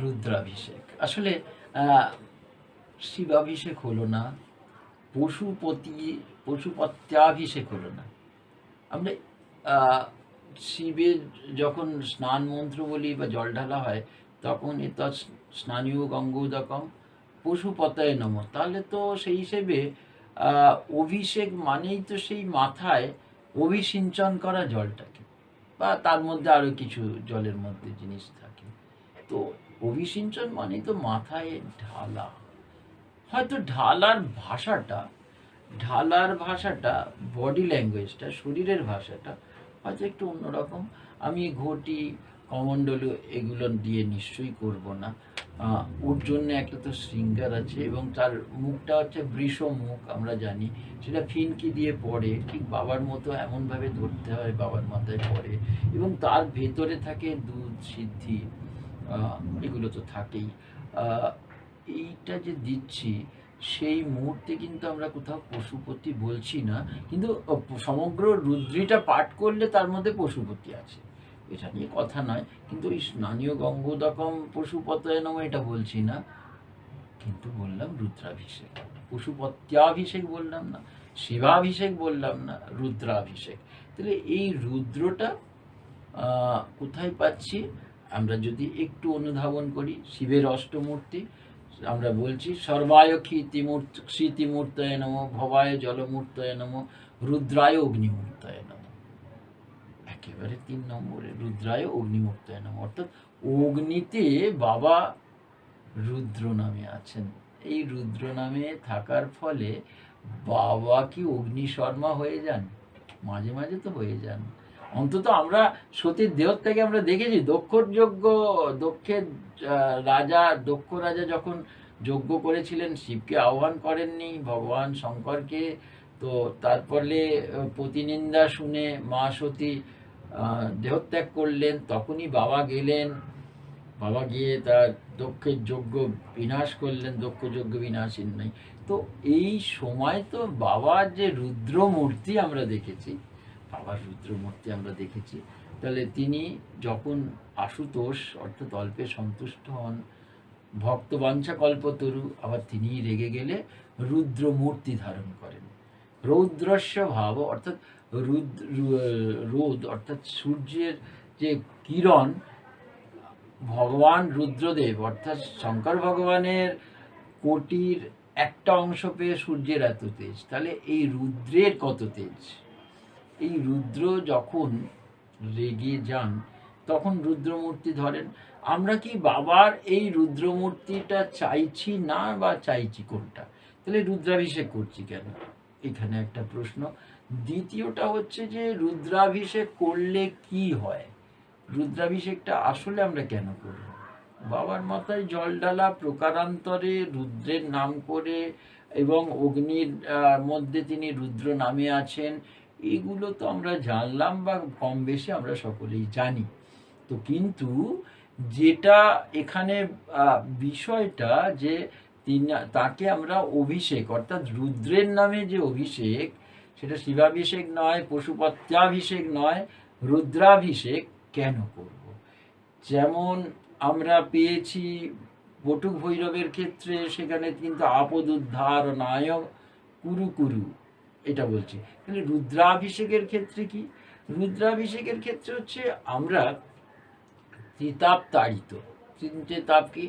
রুদ্রাভিষেক। আসলে শিবাভিষেক হলো না, পশুপতি, পশুপত্যাভিষেক হলো না। আমরা শিবের যখন স্নান মন্ত্র বলি বা জল ঢালা হয়, তখন এত স্নানীয় গঙ্গোদকম, পশুপতায় নম। তাহলে তো সেই হিসেবে অভিষেক মানেই তো সেই মাথায় অভিসিঞ্চন করা জলটাকে, বা তার মধ্যে আরও কিছু জলের মধ্যে জিনিস থাকে। তো অভিসিঞ্চন মানে তো মাথায় ঢালা। হয়তো ঢালার ভাষাটা ঢালার ভাষাটা বডি ল্যাঙ্গুয়েজটা শরীরের ভাষাটা হয়তো একটু অন্যরকম। আমি ঘটি, কমণ্ডলু এগুলো দিয়ে নিশ্চয়ই করব না। ওর জন্য একটা তো শৃঙ্গার আছে এবং তার মুখটা হচ্ছে বৃষ মুখ, আমরা জানি। সেটা ফিনকি দিয়ে পড়ে, ঠিক বাবার মতো এমনভাবে ধরতে হয়, বাবার মাথায় পড়ে। এবং তার ভেতরে থাকে দুধ সিদ্ধি। এগুলো তো থাকেই। এইটা যে দিচ্ছি, সেই মুহূর্তে কিন্তু আমরা কোথাও পশুপতি বলছি না, কিন্তু সমগ্র রুদ্রিটা পাঠ করলে তার মধ্যে পশুপতি আছে। এটা নিয়ে কথা নয়, কিন্তু ওই স্নানীয় গঙ্গোদকম পশুপতয়নম এটা বলছি না। কিন্তু বললাম রুদ্রাভিষেক। পশুপত্যাভিষেক বললাম না, শিবাভিষেক বললাম না, রুদ্রাভিষেক। তাহলে এই রুদ্রটা কোথায় পাচ্ছি? আমরা যদি একটু অনুধাবন করি, শিবের অষ্টমূর্তি, আমরা বলছি, সর্বায় ক্ষিতিমূর্ত ক্ষিতিমূর্তয় নম, ভবায় জলমূর্তয় নম, রুদ্রায় অগ্নিমূর্তয় নম। একেবারে তিন নম্বরে, রুদ্রায় অগ্নিমূর্তয় নম। অর্থাৎ অগ্নিতে বাবা রুদ্র নামে আছেন। এই রুদ্র নামে থাকার ফলে বাবা কি অগ্নি শর্মা হয়ে যান? মাঝে মাঝে তো হয়ে যান। অন্তত আমরা সতীর দেহর থেকে আমরা দেখেছি দক্ষর যজ্ঞ দক্ষের রাজা, দক্ষ রাজা যখন যজ্ঞ করেছিলেন, শিবকে আহ্বান করেননি, ভগবান শঙ্করকে। তো তারপরে প্রতিনিন্দা শুনে মা সতী দেহত্যাগ করলেন, তখনই বাবা গেলেন। বাবা গিয়ে তার দক্ষের যজ্ঞ বিনাশ করলেন দক্ষ যজ্ঞ বিনাশীন নাই। তো এই সময় তো বাবার যে রুদ্রমূর্তি আমরা দেখেছি বাবার রুদ্র মূর্তি আমরা দেখেছি। তাহলে তিনি যখন আশুতোষ, অর্থাৎ অল্পে সন্তুষ্ট হন ভক্তবাঞ্ছা কল্পতরু আবার তিনি রেগে গেলে রুদ্র মূর্তি ধারণ করেন। রৌদ্রস্য ভাব, অর্থাৎ রুদ্র রোদ, অর্থাৎ সূর্যের যে কিরণ, ভগবান রুদ্রদেব, অর্থাৎ শঙ্কর ভগবানের কোটির একটা অংশ পেয়ে সূর্যের এত তেজ। তাহলে এই রুদ্রের কত তেজ? এই রুদ্র যখন রেগে যান, তখন রুদ্রমূর্তি ধরেন, আমরা কি বাবার এই রুদ্রমূর্তিটা চাইছি না বা চাইছি কোনটা? তাহলে রুদ্রাভিষেক করছি কেন? এখানে একটা প্রশ্ন। দ্বিতীয়টা হচ্ছে যে, রুদ্রাভিষেক করলে কি হয়? রুদ্রাভিষেকটা আসলে আমরা কেন করব? বাবার মাথায় জল ডালা প্রকারান্তরে রুদ্রের নাম করে এবং অগ্নির মধ্যে তিনি রুদ্র নামে আছেন। এগুলো তো আমরা জানলাম বা কম বেশি আমরা সকলেই জানি। তো কিন্তু যেটা এখানে বিষয়টা যে তিনি, তাকে আমরা অভিষেক, অর্থাৎ রুদ্রের নামে যে অভিষেক, সেটা শিবাভিষেক নয়, পশুপত্যাভিষেক নয়, রুদ্রাভিষেক কেন করব? যেমন আমরা পেয়েছি বটুক ভৈরবের ক্ষেত্রে, সেখানে কিন্তু আপদ উদ্ধার নায়ক কুরু কুরু এটা বলছি। কিন্তু রুদ্রাভিষেকের ক্ষেত্রে কি? রুদ্রাভিষেকের ক্ষেত্রে হচ্ছে আমরা ত্রিতাপ তাড়িত তিনটে তাপ কি?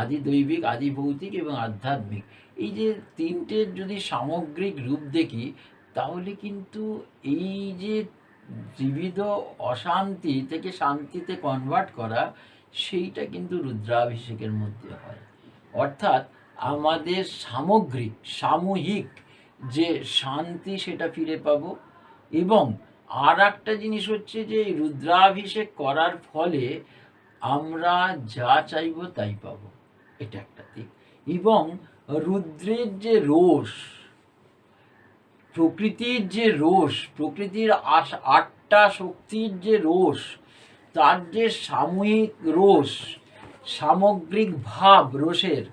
আদি দৈবিক আদি ভৌতিক এবং আধ্যাত্মিক। এই যে তিনটের যদি সামগ্রিক রূপ দেখি, তাহলে কিন্তু এই যে ত্রিবিধ অশান্তি থেকে শান্তিতে কনভার্ট করা, সেইটা কিন্তু রুদ্রাভিষেকের মধ্যে হয়। অর্থাৎ আমাদের সামগ্রিক, সামূহিক যে শান্তি সেটা ফিরে পাব। এবং আর একটা জিনিস হচ্ছে যে রুদ্রাভিষেক করার ফলে আমরা যা চাইব তাই পাবো। এটা একটা দিক। এবং রুদ্রের যে রোষ, প্রকৃতির যে রোষ, প্রকৃতির আশ- আটটা শক্তির যে রোষ, তার যে সাময়িক রোষ, সামগ্রিক ভাব রোষের,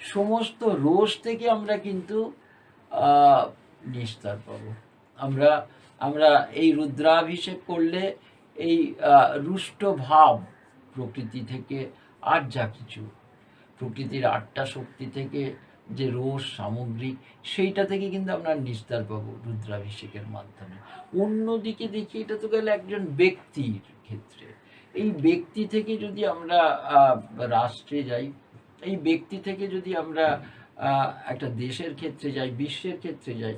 সমস্ত রোষ থেকে আমরা কিন্তু নিস্তার পাব। আমরা আমরা এই রুদ্রাভিষেক করলে এই রুষ্ট ভাব প্রকৃতি থেকে আর যা কিছু, প্রকৃতির আটটা শক্তি থেকে যে রোষ সামগ্রিক সেইটা থেকে কিন্তু আমরা নিস্তার পাবো রুদ্রাভিষেকের মাধ্যমে। অন্যদিকে দেখি এটা তো গেলে একজন ব্যক্তির ক্ষেত্রে। এই ব্যক্তি থেকে যদি আমরা রাষ্ট্রে যাই, এই ব্যক্তি থেকে যদি আমরা একটা দেশের ক্ষেত্রে যাই, বিশ্বের ক্ষেত্রে যাই,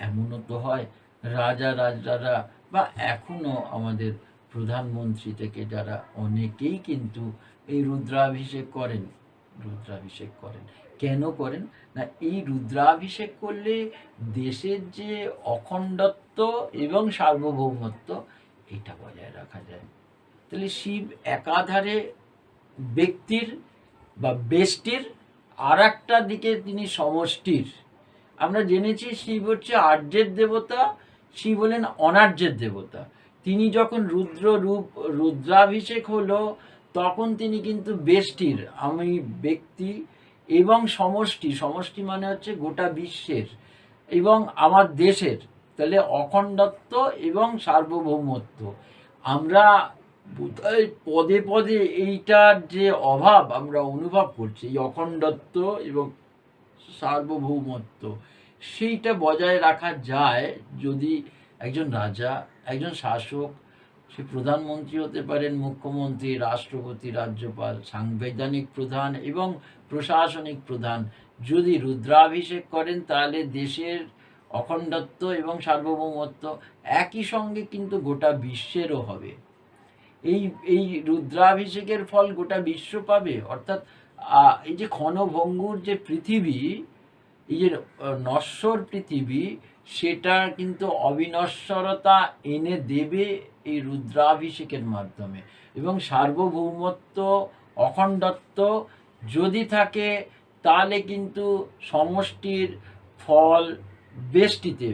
এমনও তো হয় রাজা রাজরারা বা এখনও আমাদের প্রধানমন্ত্রী থেকে যারা অনেকেই কিন্তু এই রুদ্রাভিষেক করেন। রুদ্রাভিষেক করেন। কেন করেন? না, এই রুদ্রাভিষেক করলে দেশের যে অখণ্ডত্ব এবং সার্বভৌমত্ব, এটা বজায় রাখা যায়। তাহলে শিব একাধারে ব্যক্তির বা বেষ্টির আর একটা দিকে তিনি সমষ্টির। আমরা জেনেছি শিব হচ্ছে আর্যের দেবতা, শিব হলেন অনার্যের দেবতা। তিনি যখন রুদ্র রূপ, রুদ্রাভিষেক হলো, তখন তিনি কিন্তু বেষ্টির, আমি ব্যক্তি এবং সমষ্টি। সমষ্টি মানে হচ্ছে গোটা বিশ্বের এবং আমার দেশের। তাহলে অখণ্ডত্ব এবং সার্বভৌমত্ব। আমরা পদে পদে এইটার যে অভাব আমরা অনুভব করছি, এই অখণ্ডত্ব এবং সার্বভৌমত্ব, সেইটা বজায় রাখা যায় যদি একজন রাজা, একজন শাসক, সে প্রধানমন্ত্রী হতে পারেন, মুখ্যমন্ত্রী, রাষ্ট্রপতি, রাজ্যপাল, সাংবিধানিক প্রধান এবং প্রশাসনিক প্রধান। যদি রুদ্রাভিষেক করেন, তাহলে দেশের অখণ্ডত্ব এবং সার্বভৌমত্ব একই সঙ্গে কিন্তু গোটা বিশ্বেরও হবে। এই এই রুদ্রাভিষেকের ফল গোটা বিশ্ব পাবে। অর্থাৎ এই যে ক্ষণভঙ্গুর যে পৃথিবী, এই যে নশ্বর পৃথিবী, সেটা কিন্তু অবিনশ্বরতা এনে দেবে এই রুদ্রাভিষেকের মাধ্যমে। এবং সার্বভৌমত্ব, অখণ্ডত্ব যদি থাকে, তাহলে কিন্তু সমষ্টির ফল বেষ্টিতে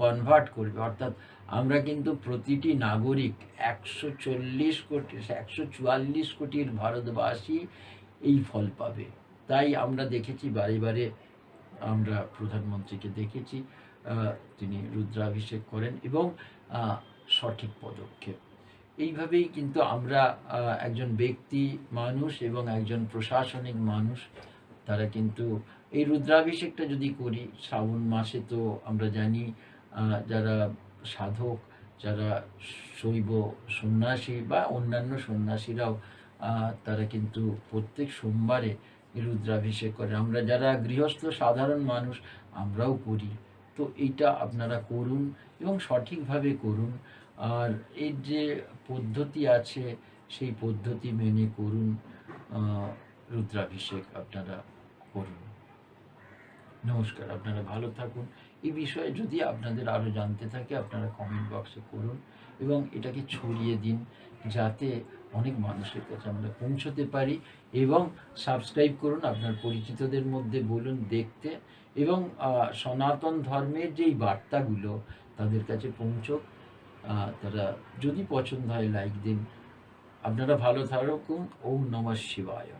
কনভার্ট করবে। অর্থাৎ আমরা কিন্তু প্রতিটি নাগরিক একশো চল্লিশ কোটি, একশো চুয়াল্লিশ কোটির ভারতবাসী এই ফল পাবে। তাই আমরা দেখেছি, বারে বারে আমরা প্রধানমন্ত্রীকে দেখেছি তিনি রুদ্রাভিষেক করেন এবং সঠিক পদক্ষেপ। এইভাবেই কিন্তু আমরা একজন ব্যক্তি মানুষ এবং একজন প্রশাসনিক মানুষ, তারা কিন্তু এই রুদ্রাভিষেকটা যদি করি, শ্রাবণ মাসে তো আমরা জানি যারা সাধক যারা শৈব সন্ন্যাসী বা অন্যান্য সন্ন্যাসীরাও তারা কিন্তু প্রত্যেক সোমবারে রুদ্রাভিষেক করে। আমরা যারা গৃহস্থ সাধারণ মানুষ, আমরাও করি। তো এইটা আপনারা করুন এবং সঠিকভাবে করুন। আর এর যে পদ্ধতি আছে, সেই পদ্ধতি মেনে করুন রুদ্রাভিষেক আপনারা করুন। নমস্কার, আপনারা ভালো থাকুন। এই বিষয়ে যদি আপনাদের আরও জানতে থাকে, আপনারা কমেন্ট বক্সে করুন এবং এটাকে ছড়িয়ে দিন যাতে অনেক মানুষের কাছে আমরা পৌঁছতে পারি এবং সাবস্ক্রাইব করুন আপনার পরিচিতদের মধ্যে বলুন দেখতে এবং সনাতন ধর্মের যেই বার্তাগুলো তাদের কাছে পৌঁছক। তারা যদি পছন্দ হয় লাইক দিন। আপনারা ভালো থাকুন। ওম নমঃ শিবায়।